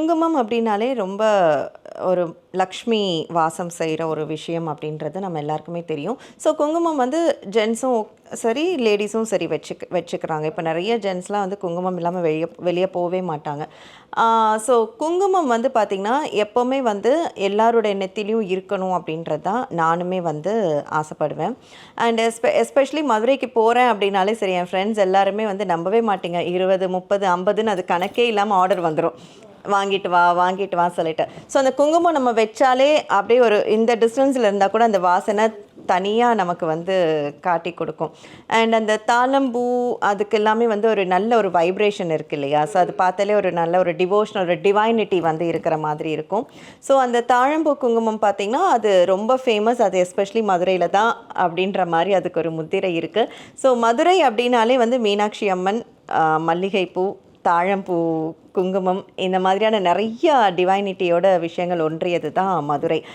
குங்குமம் அப்படின்னாலே ரொம்ப ஒரு லக்ஷ்மி வாசம் செய்கிற ஒரு விஷயம் அப்படின்றது நம்ம எல்லாருக்குமே தெரியும். ஸோ குங்குமம் வந்து ஜென்ஸும் சரி லேடிஸும் சரி வச்சுக்க வச்சுக்கிறாங்க. இப்போ நிறைய ஜென்ஸ்லாம் வந்து குங்குமம் இல்லாமல் வெளியே வெளியே போகவே மாட்டாங்க. ஸோ குங்குமம் வந்து பார்த்திங்கன்னா எப்போவுமே வந்து எல்லாருடைய நெத்திலையும் இருக்கணும் அப்படின்றது தான் நானுமே வந்து ஆசைப்படுவேன். அண்ட் எஸ்பெ எஸ்பெஷலி மதுரைக்கு போகிறேன் அப்படின்னாலே சரி என் ஃப்ரெண்ட்ஸ் எல்லாருமே வந்து நம்பவே மாட்டீங்க. இருபது முப்பது ஐம்பதுன்னு அது கணக்கே இல்லாமல் ஆர்டர் வந்துடும் வாங்கிட்டு வா வாங்கிட்டு வா சொல்லிட்டு. ஸோ அந்த குங்குமம் நம்ம வச்சாலே அப்படியே ஒரு இந்த டிஸ்டன்ஸில் இருந்தால் கூட அந்த வாசனை தனியாக நமக்கு வந்து காட்டி கொடுக்கும். அண்ட் அந்த தாளம்பூ அதுக்கு எல்லாமே வந்து ஒரு நல்ல ஒரு வைப்ரேஷன் இருக்கு இல்லையா? ஸோ அது பார்த்தாலே ஒரு நல்ல ஒரு டிவோஷனல் ஒரு டிவைனிட்டி வந்து இருக்கிற மாதிரி இருக்கும். ஸோ அந்த தாழம்பூ குங்குமம் பார்த்திங்கன்னா அது ரொம்ப ஃபேமஸ் அது எஸ்பெஷலி மதுரையில் தான் அப்படின்ற மாதிரி அதுக்கு ஒரு முத்திரை இருக்குது ஸோ மதுரை அப்படின்னாலே வந்து மீனாட்சி அம்மன் மல்லிகைப்பூ தாழம்பூ குங்குமம் இந்த மாதிரியான நிறையா டிவைனிட்டியோட விஷயங்கள் ஒன்றியது தான் மதுரை.